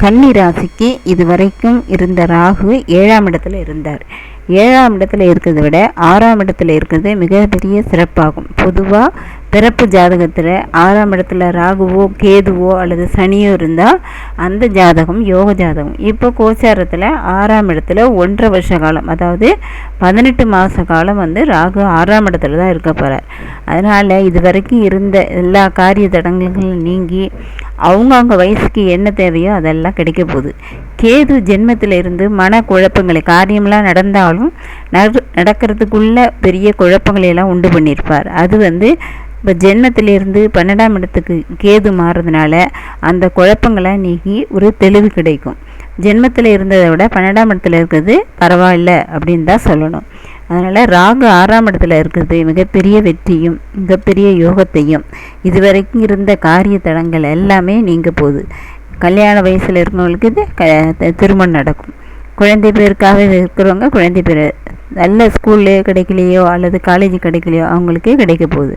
கன்னி ராசிக்கு இதுவரைக்கும் இருந்த ராகு ஏழாம் இடத்துல இருந்தார். ஏழாம் இடத்துல இருக்கிறத விட ஆறாம் இடத்துல இருக்கிறது மிகப்பெரிய சிறப்பாகும். பொதுவாக பிறப்பு ஜாதகத்தில் ஆறாம் இடத்துல ராகுவோ கேதுவோ அல்லது சனியோ இருந்தால் அந்த ஜாதகம் யோக ஜாதகம். இப்போ கோச்சாரத்தில் ஆறாம் இடத்துல ஒன்றரை வருஷ காலம் அதாவது பதினெட்டு மாத காலம் வந்து ராகு ஆறாம் இடத்துல தான் இருக்க போகிறார் அதனால் இது வரைக்கும் இருந்த எல்லா காரிய தடங்களும் நீங்கி அவங்கவுங்க வயசுக்கு என்ன தேவையோ அதெல்லாம் கிடைக்க போகுது. கேது ஜென்மத்தில் இருந்து மன குழப்பங்களை காரியம்லாம் நடந்தாலும் நடக்கிறதுக்குள்ள பெரிய குழப்பங்களை எல்லாம் உண்டு பண்ணியிருப்பார். அது வந்து இப்போ ஜென்மத்திலிருந்து பன்னெண்டாம் இடத்துக்கு கேது மாறுறதுனால அந்த குழப்பங்களை நீக்கி ஒரு தெளிவு கிடைக்கும். ஜென்மத்தில் இருந்ததை விட பன்னெண்டாம் இடத்துல இருக்கிறது பரவாயில்ல அப்படின்னு தான் சொல்லணும். அதனால் ராகு ஆறாம் இடத்துல இருக்கிறது மிகப்பெரிய வெற்றியும் மிகப்பெரிய யோகத்தையும். இதுவரைக்கும் இருந்த காரிய தடங்கள் எல்லாமே நீங்க போகுது. கல்யாண வயசில் இருக்கிறவங்களுக்கு இது க திருமணம் நடக்கும். குழந்தை பேருக்காக இருக்கிறவங்க குழந்தை பேர் நல்ல ஸ்கூல்லையோ கிடைக்கலையோ அல்லது காலேஜ் கிடைக்கலையோ அவங்களுக்கே கிடைக்க போகுது.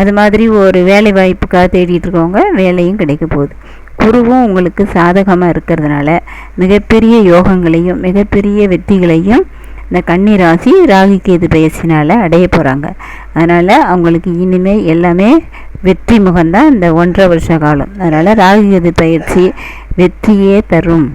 அது மாதிரி ஒரு வேலை வாய்ப்புக்காக தேடிட்டு இருக்கவங்க வேலையும் கிடைக்க போகுது. குருவும் உங்களுக்கு சாதகமாக இருக்கிறதுனால மிகப்பெரிய யோகங்களையும் மிகப்பெரிய வெற்றிகளையும் இந்த கன்னி ராசி ராகு கேது பயிற்சினால் அடைய போகிறாங்க அதனால் அவங்களுக்கு இனிமேல் எல்லாமே வெற்றி முகம்தான் இந்த ஒன்றரை வருஷ காலம். அதனால் ராகு கேது பயிற்சி வெற்றியே தரும்.